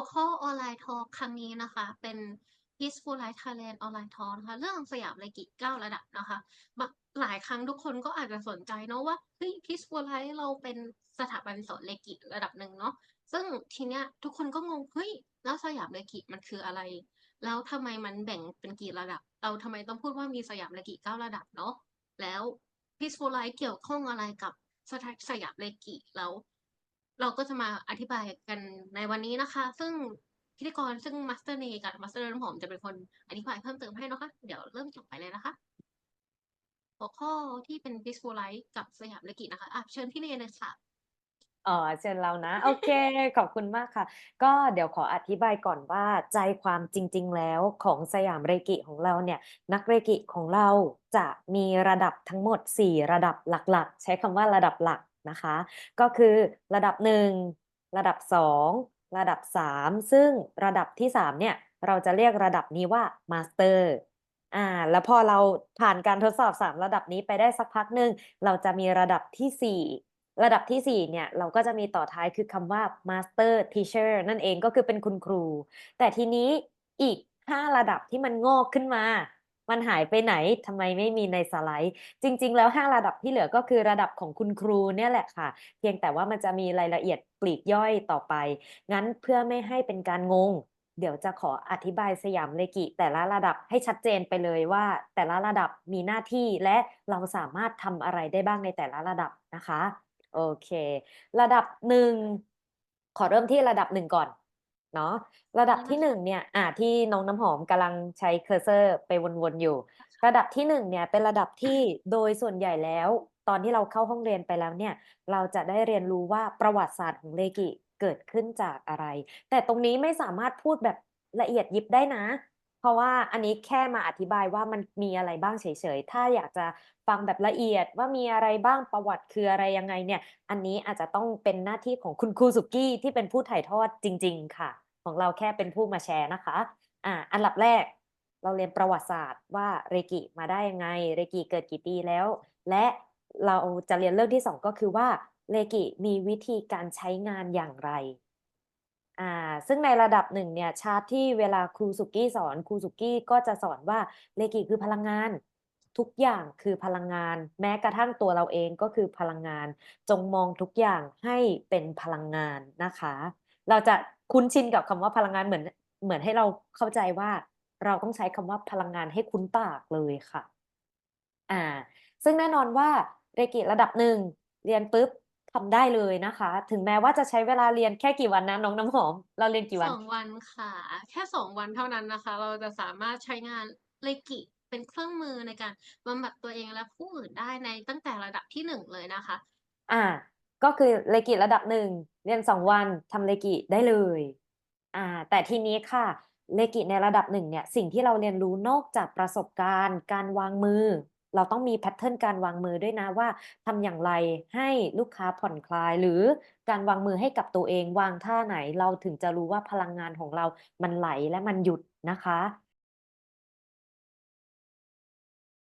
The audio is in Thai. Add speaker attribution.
Speaker 1: หัวข้อออนไลน์ทอครั้งนี้นะคะ เป็น Peaceful Life Thailand ออนไลน์ทอล์กนะคะ เรื่องสยามเรกิเก้าระดับนะคะหลายครั้งทุกคนก็อาจจะสนใจเนาะว่าเฮ้ย Peaceful Life เราเป็นสถาบันสอนเรกิระดับหนึ่งเนาะซึ่งทีเนี้ยทุกคนก็งงเฮ้ยแล้วสยามเรกิมันคืออะไร แล้วทำไมมันแบ่งเป็นกี่ระดับ เราทำไมต้องพูดว่ามีสยามเรกิเก้าระดับเนาะแล้ว Peaceful Life เกี่ยวข้องอะไรกับสถาสยามเรกิแล้ว เราก็จะมาอธิบายกันในวันนี้นะคะ ซึ่งพิธีกรซึ่งมาสเตอร์เนกับมาสเตอร์น้ำหอมจะเป็นคนอธิบายเพิ่มเติมให้นะคะ เดี๋ยวเริ่มต่อไปเลยนะคะ หัวข้อที่เป็น Peaceful Life กับสยามเรกินะคะอะเชิญพี่เนยเลยค่ะ
Speaker 2: อ๋อเชิญเรานะ โอเค ขอบคุณมากค่ะ ก็เดี๋ยวขออธิบายก่อนว่าใจความจริง ๆ แล้วของสยามเรกิของเราเนี่ย นักเรกิของเราจะมีระดับทั้งหมด 4 ระดับหลัก ๆ ใช้คำว่าระดับหลัก นะคะ ก็คือระดับ 1 ระดับ 2 ระดับ 3 ซึ่งระดับที่ 3 เนี่ย เราจะเรียกระดับนี้ว่ามาสเตอร์อ่าแล้วพอเราผ่านการทดสอบ 3 ระดับนี้ไปได้สักพักหนึ่งเราจะมีระดับที่ 4ระดับที่ 4 เนี่ย เราก็จะมีต่อท้ายคือคำว่า Master Teacher นั่นเองก็คือเป็นคุณครู แต่ทีนี้อีก 5 ระดับที่มันงอกขึ้นมา มันหายไปไหนทำไมไม่มีในสไลด์ จริง ๆ แล้ว 5 ระดับที่เหลือก็คือระดับของคุณครูเนี่ยแหละค่ะ เพียงแต่ว่ามันจะมีรายละเอียดปลีกย่อยต่อไป งั้นเพื่อไม่ให้เป็นการงง เดี๋ยวจะขออธิบายสยามเรกิ แต่ละระดับให้ชัดเจนไปเลยว่า แต่ละระดับมีหน้าที่และเราสามารถทำอะไรได้บ้างในแต่ละระดับนะคะ โอเค ระดับหนึ่งขอเริ่มที่ระดับหนึ่งก่อน เนาะระดับที่หนึ่งเนี่ยอ่าที่น้องน้ำหอมกำลังใช้เคอร์เซอร์ไปวนๆอยู่ ระดับที่หนึ่งเนี่ยเป็นระดับที่โดยส่วนใหญ่แล้ว ตอนที่เราเข้าห้องเรียนไปแล้วเนี่ย เราจะได้เรียนรู้ว่าประวัติศาสตร์ของเรกิเกิดขึ้นจากอะไร แต่ตรงนี้ไม่สามารถพูดแบบละเอียดยิบได้นะ เพราะว่าอันนี้แค่มาอธิบายว่ามันมีอะไรบ้างเฉยๆ ถ้าอยากจะฟังแบบละเอียดว่ามีอะไรบ้างประวัติคืออะไรยังไงเนี่ย อันนี้อาจจะต้องเป็นหน้าที่ของคุณครูสุกี้ที่เป็นผู้ถ่ายทอดจริง ๆ ค่ะ ของเราแค่เป็นผู้มาแชร์นะคะ อ่า อันดับแรก เราเรียนประวัติศาสตร์ว่าเรกิมาได้ยังไง เรกิเกิดกี่ปีแล้ว และเราจะเรียนเรื่องที่สองก็คือว่าเรกิมีวิธีการใช้งานอย่างไร อ่าซึ่งในระดับหนึ่งเนี่ยชาร์ตที่เวลาครูสุกี้สอนครูสุกี้ก็จะสอนว่าเรกิคือพลังงาน ทุกอย่างคือพลังงาน แม้กระทั่งตัวเราเองก็คือพลังงาน จงมองทุกอย่างให้เป็นพลังงานนะคะ เราจะคุ้นชินกับคำว่าพลังงานเหมือนเหมือนให้เราเข้าใจว่าเราต้องใช้คำว่าพลังงานให้คุ้นปากเลยค่ะอ่าซึ่งแน่นอนว่าเรกิระดับหนึ่งเรียนปุ๊บ ทำได้เลยนะคะ ถึงแม้ว่าจะใช้เวลาเรียนแค่กี่วันนะน้องน้ำหอม เราเรียนกี่วัน
Speaker 1: สองวันค่ะ แค่สองวันเท่านั้นนะคะ เราจะสามารถใช้งานเรกิเป็นเครื่องมือในการบำบัดตัวเองและผู้อื่นได้ในตั้งแต่ระดับที่หนึ่งเลยนะคะ
Speaker 2: อ่า ก็คือเรกิระดับหนึ่งเรียนสองวันทำเรกิได้เลย อ่า แต่ทีนี้ค่ะเรกิในระดับหนึ่งเนี่ย สิ่งที่เราเรียนรู้นอกจากประสบการณ์ การวางมือ เราต้องมีแพทเทิร์นการวางมือด้วยนะว่าทำอย่างไรให้ลูกค้าผ่อนคลาย หรือการวางมือให้กับตัวเองวางท่าไหน เราถึงจะรู้ว่าพลังงานของเรามันไหลและมันหยุดนะคะ